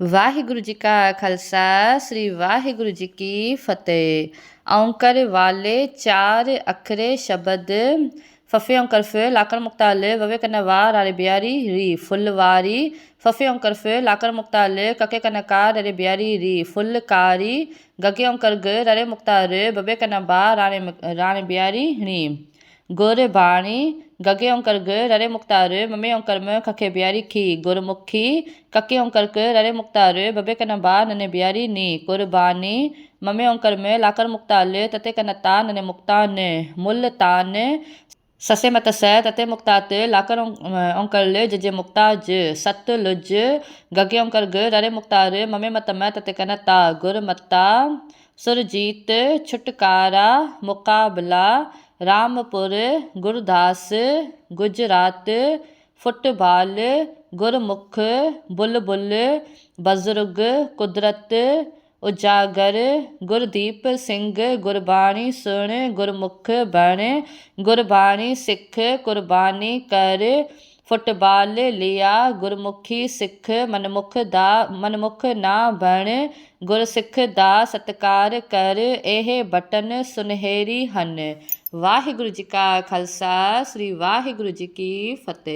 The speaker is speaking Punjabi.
ਵਾਹਿਗੁਰੂ ਜੀ ਕਾ ਖਾਲਸਾ, ਸ੍ਰੀ ਵਾਹਿਗੁਰੂ ਜੀ ਕੀ ਫਤਿਹ। ਔਂਕਰ ਵਾਲੇ ਚਾਰ ਅੱਖਰੇ ਸ਼ਬਦ, ਫਫੇ ਔਂਕਰ ਫ ਲਾਕਰ ਮੁਕਤਾਲ, ਵਵੇ ਕਨ ਵਾਰ ਆਰੇ ਬਿਆਰੀ ਰੀ ਫੁੱਲਵਾਰੀ ਫਫੇ ਔਂਕਰ ਫ ਲਾਕਰ ਮੁਕਤਾਲ, ਕਕੇ ਕਨ ਕਾਰ ਅਰੇ ਬਿਆਰੀ ਰੀ ਫੁੱਲਕਾਰੀ ਗਗੇ ਔਂਕਰ ਗ ਰੇ ਮੁਕਤਾਰ ਬਬੇ ਕਨ ਬਾਰ ਰਾਣੇ ਰਾਣੇ ਬਿਆਰੀ ਣੀ ਗੁਰ ਬਾਣੀ, ਗਗੇ ਓੰਕਰ ਗ, ਰਰੇ ਮੁਕਤਾਰ ਮਮੇ ਓੰਕਰ ਮ, ਖਖੇ ਬਿਆਰੀ ਖੀ ਗੁਰਮੁਖੀ ਕੱਕੇ ਓੰਕਰ ਕ, ਰਰੇ ਮੁਕਤਾਰ ਬਬੇ ਕਨ ਬਾ, ਨਨੇ ਬਿਆਰੀ ਨੀ ਕੁਰਬਾਨੀ ਮਮੇ ਓੰਕਰ ਮ, ਲਾਕਰ ਮੁਕਤਾਲ ਤਤੇ ਕਨ ਤਾ, ਨਨੇ ਮੁਕਤਾਨ ਮੁਲਤਾਨ ਸਸੇ ਮਤ ਸੈ, ਤਤੇ ਮੁਕਤਾਤ ਲਾਕਰ ਓੰਕਰ ਲ, ਜਜੇ ਮੁਕਤਾਜ ਸਤਲੁਜ ਗਗੇ ਓੰਕਰ ਗ, ਰਰੇ ਮੁਕਤਾਰ ਮਮੇ ਮਤ ਮੈਂ, ਤਤੇ ਕਨ ਤਾ ਗੁਰਮਤਾ ਸੁਰਜੀਤ, ਛੁਟਕਾਰਾ, ਮੁਕਾਬਲਾ ਰਾਮਪੁਰ, ਗੁਰਦਾਸ, ਗੁਜਰਾਤ, ਫੁੱਟਬਾਲ, ਗੁਰਮੁਖ, ਬੁਲਬੁਲ, ਬਜ਼ੁਰਗ, ਕੁਦਰਤ, ਉਜਾਗਰ, ਗੁਰਦੀਪ ਸਿੰਘ, ਗੁਰਬਾਣੀ ਸੁਣ, ਗੁਰਮੁਖ ਬਣ, ਗੁਰਬਾਣੀ ਸਿੱਖ, ਕੁਰਬਾਨੀ ਕਰ ਫੁੱਟਬਾਲ ਲਿਆ, ਗੁਰਮੁਖੀ ਸਿੱਖ ਮਨਮੁਖ ਦਾ, ਮਨਮੁਖ ਨਾ ਬਣ, ਗੁਰਸਿੱਖ ਦਾ ਸਤਕਾਰ ਕਰ, ਇਹ ਬਟਨ ਸੁਨਹਿਰੀ ਹਨ। ਵਾਹਿਗੁਰੂ ਜੀ ਕਾ ਖਾਲਸਾ, ਸ੍ਰੀ ਵਾਹਿਗੁਰੂ ਜੀ ਕੀ ਫਤਿਹ।